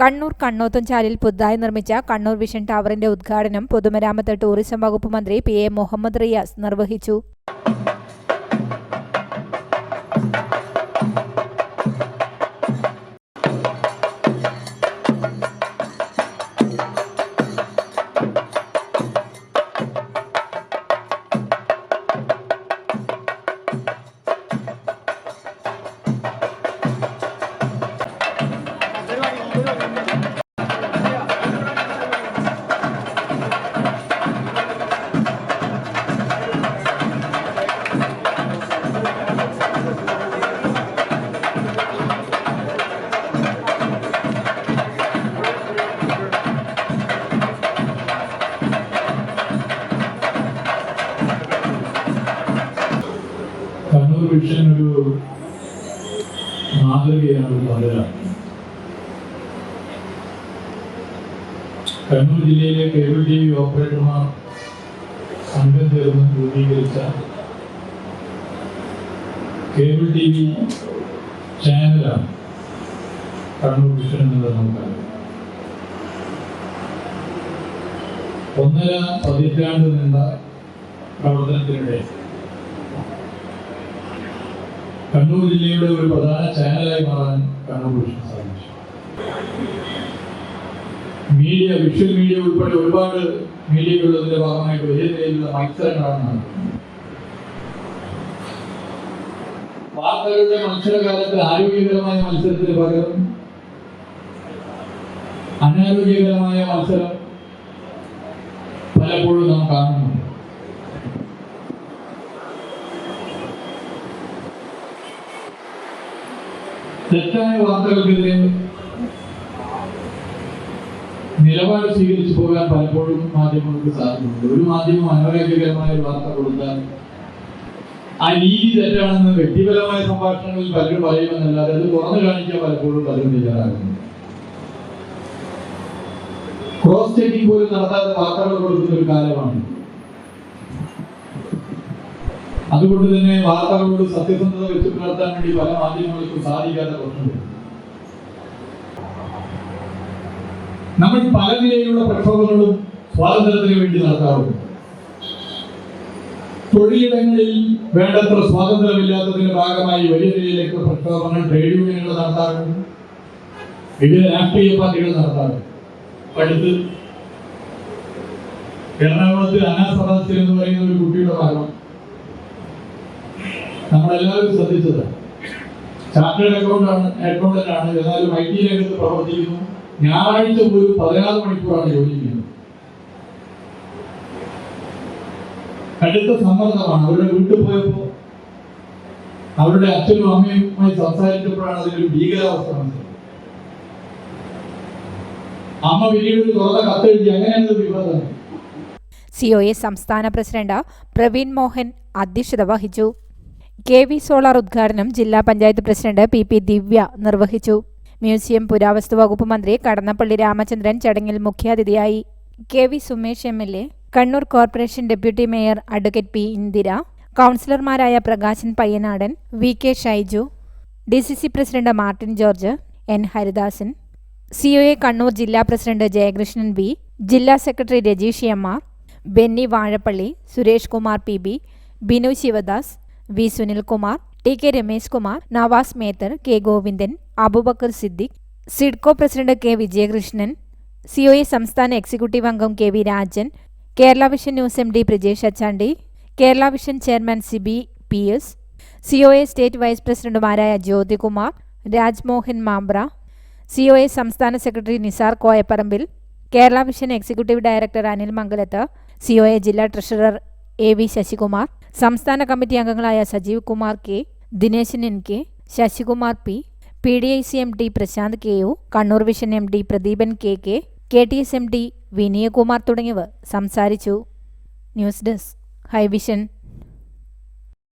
കണ്ണൂർ കണ്ണോത്തുംചാലിൽ പുതുതായി നിർമ്മിച്ച കണ്ണൂർ വിഷൻ ടവറിന്റെ ഉദ്ഘാടനം പൊതുമരാമത്ത് ടൂറിസം വകുപ്പ് മന്ത്രി പി എ മുഹമ്മദ് റിയാസ് നിർവഹിച്ചു. കണ്ണൂർ വിഷൻ ഒരു മാതൃകയാണ് ഒരു പലരാണ് കണ്ണൂർ ജില്ലയിലെ കേബിൾ ടി വി ഓപ്പറേറ്റർമാർ സംഘം ചേർന്ന് രൂപീകരിച്ച കേബിൾ ടി വി ചാനലാണ് കണ്ണൂർ വിഷൻ എന്നത് നമുക്കറിയാം. ഒന്നര പതിറ്റാണ്ട് നീണ്ട പ്രവർത്തനത്തിനിടെ കണ്ണൂർ ജില്ലയുടെ ഒരു പ്രധാന ചാനലായി മാറാൻ കണ്ണൂർ വിഷൻ സാധിച്ചു. മീഡിയ വിഷ്വൽ മീഡിയ ഉൾപ്പെടെ ഒരുപാട് മീഡിയകളുള്ളതിന്റെ ഭാഗമായിട്ട് വലിയ നിലയിലുള്ള മത്സരങ്ങളാണ് വാർത്തകളുടെ മത്സരകാലത്ത് ആരോഗ്യകരമായ മത്സരത്തിന് പകരം അനാരോഗ്യകരമായ മത്സരം പലപ്പോഴും നാം കാണുന്നുണ്ട് തെറ്റായ വാർത്തകൾക്കെതിരെ നിലപാട് സ്വീകരിച്ചു പോകാൻ പലപ്പോഴും മാധ്യമങ്ങൾക്ക് സാധിക്കുന്നുണ്ട് ഒരു മാധ്യമം അനാരോഗ്യകരമായ വാർത്ത കൊടുത്താൽ ആ രീതി തെറ്റാണെന്ന് വ്യക്തിപരമായ സംഭാഷണങ്ങളിൽ പലരും പറയുമെന്നല്ലാതെ അത് തുറന്നു കാണിക്കാൻ പലപ്പോഴും പലരും തയ്യാറാകുന്നു ക്രോസ് ചെക്കിംഗ് പോലും നടത്താതെ വാർത്തകൾ കൊടുക്കുന്ന ഒരു കാലമാണ്. അതുകൊണ്ട് തന്നെ വാർത്തകളോട് സത്യസന്ധത വെച്ച് പുലർത്താൻ വേണ്ടി പല മാധ്യമങ്ങൾക്കും സാധിക്കാത്ത പ്രശ്നമുണ്ട്. നമ്മൾ പല നിലയിലുള്ള പ്രക്ഷോഭങ്ങളും സ്വാതന്ത്ര്യത്തിന് വേണ്ടി നടത്താറുണ്ട്. തൊഴിലിടങ്ങളിൽ വേണ്ടത്ര സ്വാതന്ത്ര്യമില്ലാത്തതിന്റെ ഭാഗമായി വലിയ നിലയിലേക്ക് പ്രക്ഷോഭങ്ങൾ ട്രേഡ് യൂണിയനുകൾ നടത്താറുണ്ട്. വിവിധ രാഷ്ട്രീയ പാർട്ടികൾ നടത്താറുണ്ട്. പഠിത്ത് എറണാകുളത്ത് അനാസദാസ്യൻ എന്ന് പറയുന്ന ഒരു കുട്ടിയുടെ ഭാഗം നമ്മളെല്ലാവരും ശ്രദ്ധിച്ചത്. ചാർട്ടേഡ് അക്കൗണ്ടാണ് ആണ് എന്നാലും ഐ ടി രംഗത്ത് പ്രവർത്തിക്കുന്നു. ഞായറാഴ്ച പോലും പതിനാറ് മണിക്കൂറാണ് ജോലി ചെയ്യുന്നത് കടുത്ത സമ്മർദ്ദമാണ്. അവരുടെ വീട്ടിൽ പോയപ്പോ അവരുടെ അച്ഛനും അമ്മയുമായി സംസാരിച്ചപ്പോഴാണ് അതിലൊരു ഭീകരാവസ്ഥ അമ്മ പിന്നീട് തുറന്ന കത്തെഴുതി അങ്ങനെയാണ് വിവാദം സി ഒ എ സംസ്ഥാന പ്രസിഡന്റ് പ്രവീൺ മോഹൻ അധ്യക്ഷത വഹിച്ചു. കെ വി സോളാർ ഉദ്ഘാടനം ജില്ലാ panchayat president P P Divya നിർവഹിച്ചു. മ്യൂസിയം പുരാവസ്തു വകുപ്പ് മന്ത്രി കടന്നപ്പള്ളി രാമചന്ദ്രൻ ചടങ്ങിൽ മുഖ്യാതിഥിയായി K V Sumesh M L A Kannur corporation deputy mayor advocate P Indira കൗൺസിലർമാരായ Prakashan Payyanadan V K Shaiju D C C president Martin George N Haridasan C O A Kannur ജില്ലാ president Jayakrishnan V ജില്ലാ secretary Rajeesh M R Benny Vazhappally Suresh Kumar P B Binu Sivadas V Sunilkumar T K Ramesh Kumar Navas Methar K Govindan Abubakar Siddique SIDCO president K Vijayakrishnan C O A സംസ്ഥാന executive അംഗം K V Rajan Kerala vision news M D Prajesh Achandi Kerala vision chairman Sibi P S C O A state vice പ്രസിഡന്റുമാരായ Jyothikumar Rajmohan Mambra C O A സംസ്ഥാന secretary Nisar Koyapparambil Kerala vision executive director Anil Mangalath C O A ജില്ലാ treasurer A V Sasikumar സംസ്ഥാന committee അംഗങ്ങളായ Sajeev Kumar K Dineshan N K Sasikumar P P D I C M D Prasanth K U Kannur vision M D Pradeepan K K K T S M D Vinayakumar തുടങ്ങിയവർ സംസാരിച്ചു. News desk Hi Vision